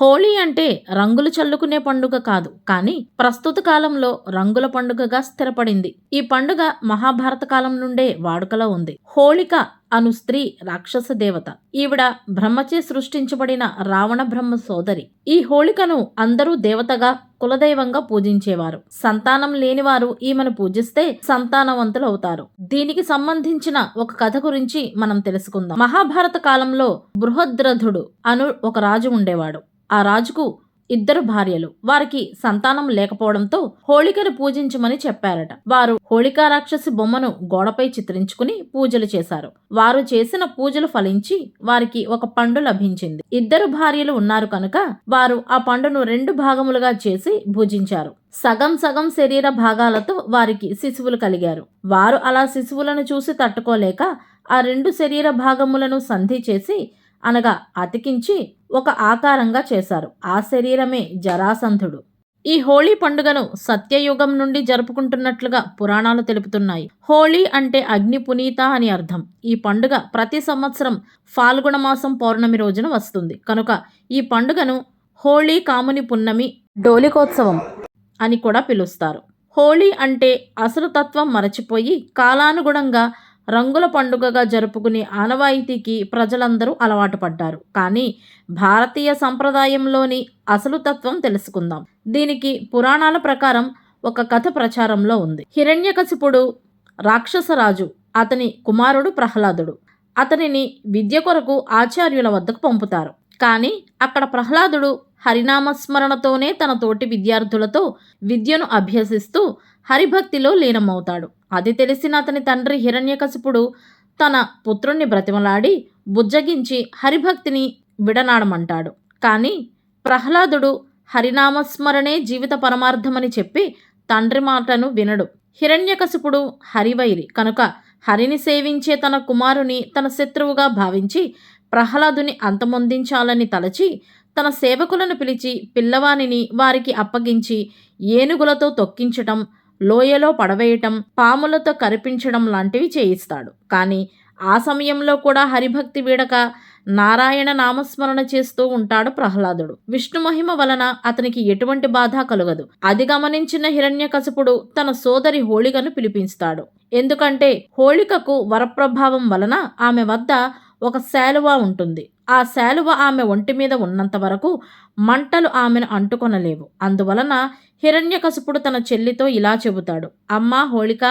హోళీ అంటే రంగులు చల్లుకునే పండుగ కాదు కానీ ప్రస్తుత కాలంలో రంగుల పండుగగా స్థిరపడింది. ఈ పండుగ మహాభారత కాలం నుండే వాడుకలో ఉంది. హోళిక అను స్త్రీ రాక్షస దేవత. ఈవిడ బ్రహ్మచే సృష్టించబడిన రావణ బ్రహ్మ సోదరి. ఈ హోళికను అందరూ దేవతగా కులదైవంగా పూజించేవారు. సంతానం లేనివారు ఈమెను పూజిస్తే సంతానవంతులు అవుతారు దీనికి సంబంధించిన ఒక కథ గురించి మనం తెలుసుకుందాం. మహాభారత కాలంలో బృహద్రథుడు అను ఒక రాజు ఉండేవాడు. ఆ రాజుకు ఇద్దరు భార్యలు. వారికి సంతానం లేకపోవడంతో హోళికను పూజించమని చెప్పారట. వారు హోళికా రాక్షసి బొమ్మను గోడపై చిత్రించుకుని పూజలు చేశారు. వారు చేసిన పూజలు ఫలించి వారికి ఒక పండు లభించింది. ఇద్దరు భార్యలు ఉన్నారు కనుక వారు ఆ పండును రెండు భాగములుగా చేసి భుజించారు. సగం సగం శరీర భాగాలతో వారికి శిశువులు కలిగారు. వారు అలా శిశువులను చూసి తట్టుకోలేక ఆ రెండు శరీర భాగములను సంధి చేసి అనగా అతికించి ఒక ఆకారంగా చేశారు. ఆ శరీరమే జరాసంధుడు. ఈ హోళీ పండుగను సత్యయుగం నుండి జరుపుకుంటున్నట్లుగా పురాణాలు తెలుపుతున్నాయి. హోళీ అంటే అగ్ని పునీత అని అర్థం. ఈ పండుగ ప్రతి సంవత్సరం ఫాల్గుణ మాసం పౌర్ణమి రోజున వస్తుంది. కనుక ఈ పండుగను హోళీ కాముని పున్నమి డోలికోత్సవం అని కూడా పిలుస్తారు. హోళీ అంటే అసలు తత్వం మరచిపోయి కాలానుగుణంగా రంగుల పండుగగా జరుపుకునే ఆనవాయితీకి ప్రజలందరూ అలవాటు పడ్డారు. కానీ భారతీయ సంప్రదాయంలోని అసలు తత్వం తెలుసుకుందాం. దీనికి పురాణాల ప్రకారం ఒక కథ ప్రచారంలో ఉంది. హిరణ్యకశిపుడు రాక్షసరాజు అతని కుమారుడు ప్రహ్లాదుడు. అతనిని విద్య కొరకు ఆచార్యుల వద్దకు పంపుతారు. కానీ అక్కడ ప్రహ్లాదుడు హరినామస్మరణతోనే తన తోటి విద్యార్థులతో విద్యను అభ్యసిస్తూ హరిభక్తిలో లీనమవుతాడు. అది తెలిసిన అతని తండ్రి హిరణ్యకశిపుడు తన పుత్రుణ్ణి బ్రతిమలాడి బుజ్జగించి హరిభక్తిని విడనాడమంటాడు. కానీ ప్రహ్లాదుడు హరినామస్మరణే జీవిత పరమార్థమని చెప్పి తండ్రి మాటను వినడు. హిరణ్యకశిపుడు హరివైరి కనుక హరిని సేవించే తన కుమారుని తన శత్రువుగా భావించి ప్రహ్లాదుని అంతమొందించాలని తలచి తన సేవకులను పిలిచి పిల్లవానిని వారికి అప్పగించి ఏనుగులతో తొక్కించటం లోయలో పడవేయటం పాములతో కరిపించడం లాంటివి చేయిస్తాడు. కానీ ఆ సమయంలో కూడా హరిభక్తి వీడక నారాయణ నామస్మరణ చేస్తూ ఉంటాడు ప్రహ్లాదుడు. విష్ణు మహిమ వలన అతనికి ఎటువంటి బాధ కలగదు. అది గమనించిన హిరణ్యకశపుడు తన సోదరి హోళికను పిలిపిస్తాడు. ఎందుకంటే హోళికకు వరప్రభావం వలన ఆమె వద్ద ఒక శాలువా ఉంటుంది. ఆ శాలువ ఆమె ఒంటి మీద ఉన్నంత వరకు మంటలు ఆమెను అంటుకొనలేవు. అందువలన హిరణ్యకశపుడు తన చెల్లితో ఇలా చెబుతాడు. అమ్మా హోళిక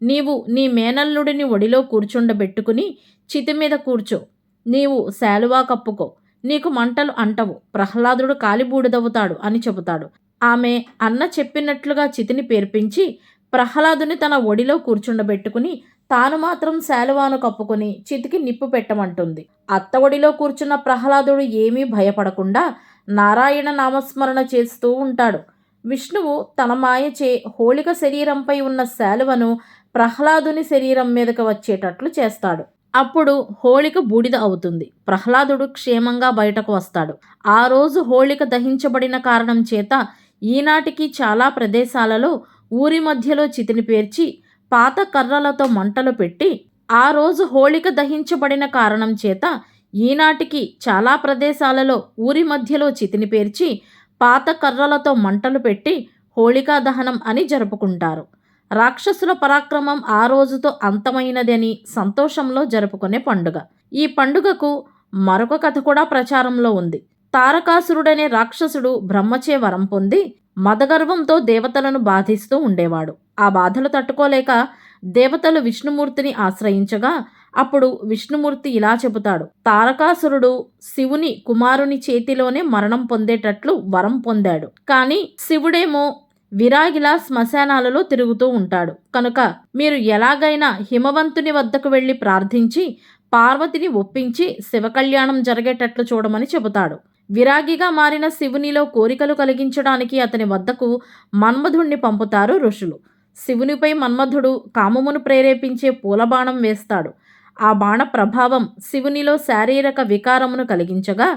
నీవు నీ మేనల్లుడిని ఒడిలో కూర్చుండబెట్టుకుని చితి మీద కూర్చో. నీవు శాలువా కప్పుకో. నీకు మంటలు అంటవు. ప్రహ్లాదుడు కాలిబూడిదవుతాడు అని చెబుతాడు. ఆమె అన్న చెప్పినట్లుగా చితిని పేర్పించి ప్రహ్లాదుని తన ఒడిలో కూర్చుండబెట్టుకుని తాను మాత్రం శాలువాను కప్పుకొని చితికి నిప్పు పెట్టమంటుంది. అత్త ఒడిలో కూర్చున్న ప్రహ్లాదుడు ఏమీ భయపడకుండా నారాయణ నామస్మరణ చేస్తూ ఉంటాడు. విష్ణువు తన మాయచే హోళిక శరీరంపై ఉన్న శాలువను ప్రహ్లాదుని శరీరం మీదకి వచ్చేటట్లు చేస్తాడు. అప్పుడు హోళిక బూడిద అవుతుంది. ప్రహ్లాదుడు క్షేమంగా బయటకు వస్తాడు. ఆ రోజు హోళిక దహించబడిన కారణం చేత ఈనాటికి చాలా ప్రదేశాలలో ఊరి మధ్యలో చితిని పేర్చి పాత కర్రలతో మంటలు పెట్టి ఆ రోజు హోళిక దహించబడిన కారణం చేత ఈనాటికి చాలా ప్రదేశాలలో ఊరి మధ్యలో చితిని పేర్చి పాత కర్రలతో మంటలు పెట్టి హోళికా దహనం అని జరుపుకుంటారు. రాక్షసుల పరాక్రమం ఆ రోజుతో అంతమైనదని సంతోషంలో జరుపుకునే పండుగ. ఈ పండుగకు మరొక కథ కూడా ప్రచారంలో ఉంది. తారకాసురుడనే రాక్షసుడు బ్రహ్మచే వరం పొంది మదగర్వంతో దేవతలను బాధిస్తూ ఉండేవాడు. ఆ బాధలు తట్టుకోలేక దేవతలు విష్ణుమూర్తిని ఆశ్రయించగా అప్పుడు విష్ణుమూర్తి ఇలా చెబుతాడు. తారకాసురుడు శివుని కుమారుని చేతిలోనే మరణం పొందేటట్లు వరం పొందాడు. కానీ శివుడేమో విరాగిలా శ్మశానాలలో తిరుగుతూ ఉంటాడు. కనుక మీరు ఎలాగైనా హిమవంతుని వద్దకు వెళ్ళి ప్రార్థించి పార్వతిని ఒప్పించి శివకళ్యాణం జరిగేటట్లు చూడమని చెబుతాడు. విరాగిగా మారిన శివునిలో కోరికలు కలిగించడానికి అతని వద్దకు మన్మధుణ్ణి పంపుతారు ఋషులు. శివునిపై మన్మధుడు కామమును ప్రేరేపించే పూలబాణం వేస్తాడు. ఆ బాణ ప్రభావం శివునిలో శారీరక వికారమును కలిగించగా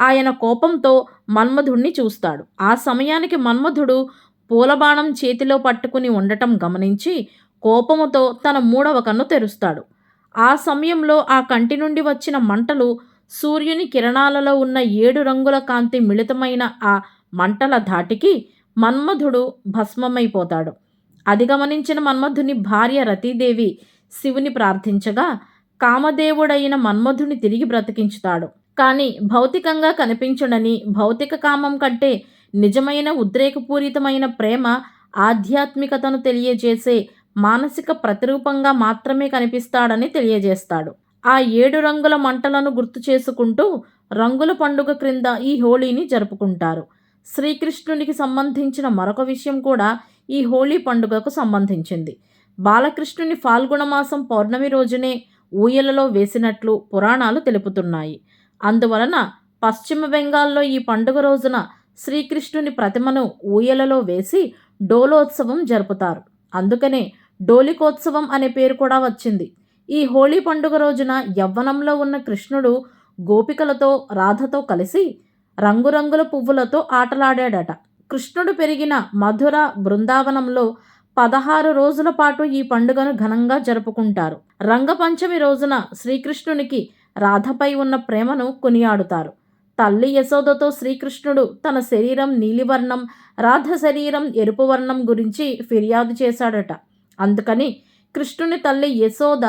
ఆయన కోపంతో మన్మధుణ్ణి చూస్తాడు. ఆ సమయానికి మన్మధుడు పూలబాణం చేతిలో పట్టుకుని ఉండటం గమనించి కోపముతో తన మూడవ కన్ను తెరుస్తాడు. ఆ సమయంలో ఆ కంటి నుండి వచ్చిన మంటలు సూర్యుని కిరణాలలో ఉన్న ఏడు రంగుల కాంతి మిళితమైన ఆ మంటల ధాటికి మన్మధుడు భస్మమైపోతాడు. అది గమనించిన మన్మధుని భార్య రతీదేవి శివుని ప్రార్థించగా కామదేవుడైన మన్మధుని తిరిగి బ్రతికించుతాడు. కానీ భౌతికంగా కనిపించుడని భౌతిక కామం కంటే నిజమైన ఉద్రేకపూరితమైన ప్రేమ ఆధ్యాత్మికతను తెలియజేసే మానసిక ప్రతిరూపంగా మాత్రమే కనిపిస్తాడని తెలియజేస్తాడు. ఆ ఏడు రంగుల మంటలను గుర్తు చేసుకుంటూ రంగుల పండుగ క్రింద ఈ హోళీని జరుపుకుంటారు. శ్రీకృష్ణునికి సంబంధించిన మరొక విషయం కూడా ఈ హోళీ పండుగకు సంబంధించింది. బాలకృష్ణుని ఫాల్గుణ మాసం పౌర్ణమి రోజునే ఊయలలో వేసినట్లు పురాణాలు తెలుపుతున్నాయి. అందువలన పశ్చిమ బెంగాల్లో ఈ పండుగ రోజున శ్రీకృష్ణుని ప్రతిమను ఊయలలో వేసి డోలోత్సవం జరుపుతారు. అందుకనే డోలికోత్సవం అనే పేరు కూడా వచ్చింది. ఈ హోళీ పండుగ రోజున యవ్వనంలో ఉన్న కృష్ణుడు గోపికలతో రాధతో కలిసి రంగురంగుల పువ్వులతో ఆటలాడాడట. కృష్ణుడు పెరిగిన మధుర బృందావనంలో పదహారు రోజుల పాటు ఈ పండుగను ఘనంగా జరుపుకుంటారు. రంగపంచమి రోజున శ్రీకృష్ణునికి రాధపై ఉన్న ప్రేమను కొనియాడుతారు. తల్లి యశోదతో శ్రీకృష్ణుడు తన శరీరం నీలివర్ణం రాధ శరీరం ఎరుపు వర్ణం గురించి ఫిర్యాదు చేశాడట. అందుకని కృష్ణుని తల్లి యశోద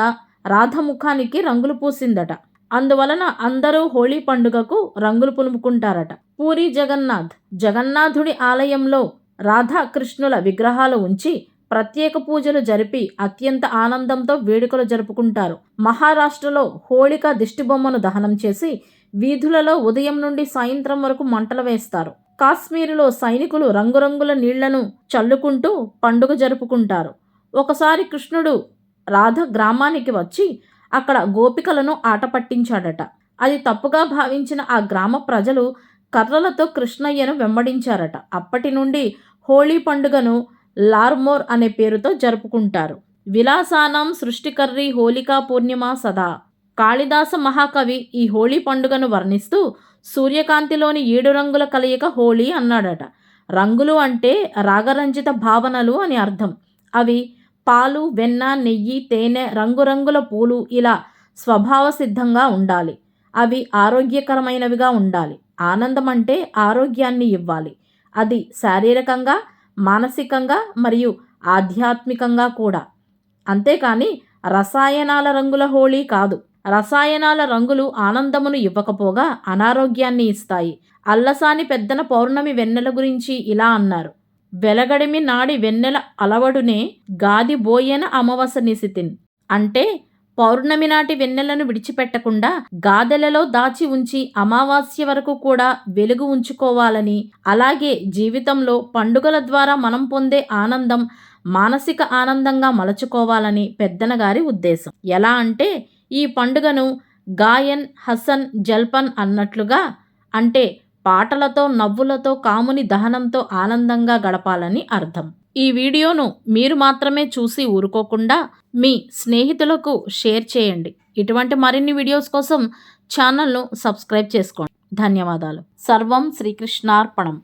రాధ ముఖానికి రంగులు పూసిందట. అందువలన అందరూ హోళీ పండుగకు రంగులు పులుముకుంటారట. పూరి జగన్నాథ్. జగన్నాథుడి ఆలయంలో రాధాకృష్ణుల విగ్రహాలు ఉంచి ప్రత్యేక పూజలు జరిపి అత్యంత ఆనందంతో వేడుకలు జరుపుకుంటారు. మహారాష్ట్రలో హోళిక దిష్టిబొమ్మను దహనం చేసి వీధులలో ఉదయం నుండి సాయంత్రం వరకు మంటలు వేస్తారు. కాశ్మీరులో సైనికులు రంగురంగుల నీళ్ళను చల్లుకుంటూ పండుగ జరుపుకుంటారు. ఒకసారి కృష్ణుడు రాధ గ్రామానికి వచ్చి అక్కడ గోపికలను ఆట పట్టించాడట. అది తప్పుగా భావించిన ఆ గ్రామ ప్రజలు కర్రలతో కృష్ణయ్యను వెంబడించారట. అప్పటి నుండి హోళీ పండుగను లార్మోర్ అనే పేరుతో జరుపుకుంటారు. విలాసానం సృష్టికర్రి హోళికా పూర్ణిమ సదా. కాళిదాస మహాకవి ఈ హోళీ పండుగను వర్ణిస్తూ సూర్యకాంతిలోని ఏడు రంగుల కలయిక హోళీ అన్నాడట. రంగులు అంటే రాగరంజిత భావనలు అని అర్థం. అవి పాలు వెన్న నెయ్యి తేనె రంగురంగుల పూలు ఇలా స్వభావ సిద్ధంగా ఉండాలి. అవి ఆరోగ్యకరమైనవిగా ఉండాలి. ఆనందం అంటే ఆరోగ్యాన్ని ఇవ్వాలి. అది శారీరకంగా మానసికంగా మరియు ఆధ్యాత్మికంగా కూడా. అంతేకాని రసాయనాల రంగుల హోళీ కాదు. రసాయనాల రంగులు ఆనందమును ఇవ్వకపోగా అనారోగ్యాన్ని ఇస్తాయి. అల్లసాని పెద్దన పౌర్ణమి వెన్నెల గురించి ఇలా అన్నారు. వెలగడిమి నాడి వెన్నెల అలవడునే గాది బోయేన అమవస నిశితిన్. అంటే పౌర్ణమి నాటి వెన్నెలను విడిచిపెట్టకుండా గాదెలలో దాచి ఉంచి అమావాస్య వరకు కూడా వెలుగు ఉంచుకోవాలని అలాగే జీవితంలో పండుగల ద్వారా మనం పొందే ఆనందం మానసిక ఆనందంగా మలచుకోవాలని పెద్దనగారి ఉద్దేశం. ఎలా అంటే ఈ పండుగను గాయన్ హసన్ జల్పన్ అన్నట్లుగా అంటే పాటలతో నవ్వులతో కాముని దహనంతో ఆనందంగా గడపాలని అర్థం. ఈ వీడియోను మీరు మాత్రమే చూసి ఊరుకోకుండా మీ స్నేహితులకు షేర్ చేయండి. ఇటువంటి మరిన్ని వీడియోస్ కోసం ఛానల్ను సబ్స్క్రైబ్ చేసుకోండి. ధన్యవాదాలు. సర్వం శ్రీకృష్ణార్పణం.